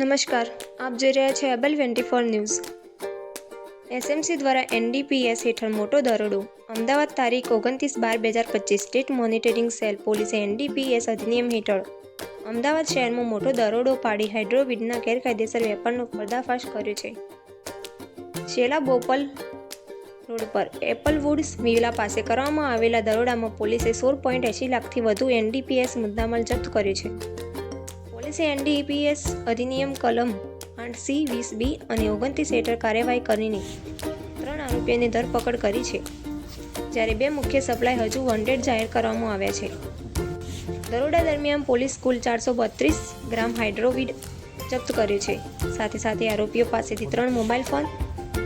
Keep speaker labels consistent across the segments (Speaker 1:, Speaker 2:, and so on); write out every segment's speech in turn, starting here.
Speaker 1: નમસ્કાર. આપ જોઈ રહ્યા છો able twenty four news. SMC દ્વારા એનડીપીએસ હેઠળ મોટો દરોડો. અમદાવાદ તારીખ ઓગણત્રીસ બાર બે હજાર પચીસ સ્ટેટ મોનિટરિંગ સેલ પોલીસે એનડીપીએસ અધિનિયમ હેઠળ અમદાવાદ શહેરમાં મોટો દરોડો પાડી હાઇડ્રોવિડના ગેરકાયદેસર વેપારનો પર્દાફાશ કર્યો છે. શેલા બોપલ રોડ પર એપલવુડ્સ વિલા પાસે કરવામાં આવેલા દરોડામાં પોલીસે સોળ પોઈન્ટ એંશી લાખથી વધુ એનડીપીએસ મુદ્દામાલ જપ્ત કર્યો છે. પોલીસે એનડીપીએસ અધિનિયમ કલમ આઠ સી, વીસ બી અને ઓગણત્રીસ હેઠળ કાર્યવાહી કરીને ત્રણ આરોપીઓની ધરપકડ કરી છે. જ્યારે બે મુખ્ય સપ્લાય હજુ વોન્ટેડ જાહેર કરવામાં આવ્યા છે. દરોડા દરમિયાન પોલીસ કુલ ચારસો બત્રીસ ગ્રામ હાઇડ્રોવિડ જપ્ત કર્યો છે. સાથે સાથે આરોપીઓ પાસેથી ત્રણ મોબાઈલ ફોન,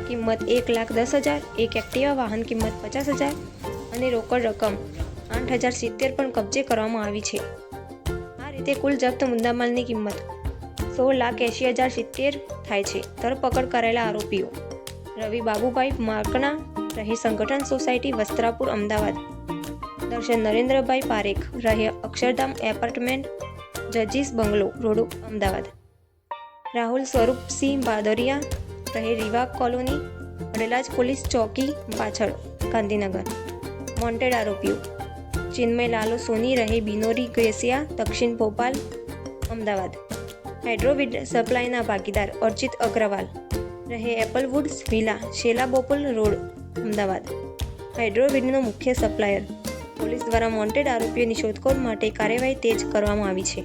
Speaker 1: કિંમત એક લાખ દસ હજાર, એક એક્ટિવા વાહન કિંમત પચાસ હજાર અને રોકડ રકમ આઠ હજાર સિત્તેર પણ કબજે કરવામાં આવી છે. રીતે કુલ જપ્ત મુદ્દામાલની કિંમત સોળ લાખ એંશી હજાર સિત્તેર થાય છે. ધરપકડ કરાયેલા આરોપીઓ. રવિ બાબુભાઈ માર્કણા રહી સંગઠન સોસાયટી વસ્ત્રાપુર, અમદાવાદ. દર્શન નરેન્દ્રભાઈ પારેખ રહે અક્ષરધામ એપાર્ટમેન્ટ, જજીસ બંગલો, રોડ, અમદાવાદ. રાહુલ સ્વરૂપસિંહ બાદરિયા રહે રીવા કોલોની, વડેલાજ પોલીસ ચોકી, પાછળ ગાંધીનગર. વોન્ટેડ આરોપીઓ. ચિન્મય લાલો સોની રહે બિનોરી ગ્રેસિયા દક્ષિણ ભોપાલ, અમદાવાદ. હાઇડ્રોવિડ સપ્લાયના ભાગીદાર અર્જિત અગ્રવાલ. રહે Applewoods villa, Shela Bopal road, Ahmedabad. હાઇડ્રોવિડનો મુખ્ય સપ્લાયર. પોલીસ દ્વારા વોન્ટેડ આરોપીઓની શોધખોળ માટે કાર્યવાહી તેજ કરવામાં આવી છે.